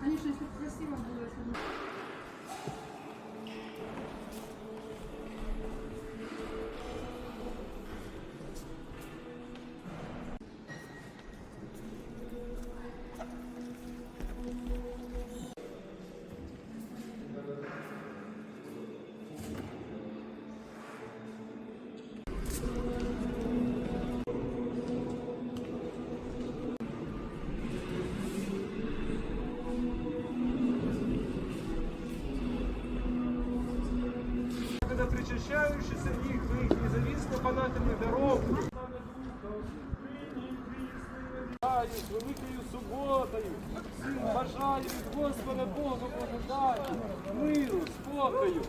Конечно, если бы красиво было, если бы... когда причащающийся их в их независимо понятельных дорог. З великою суботою, всім бажаю від Господа Бога благодаті, миру, спокою.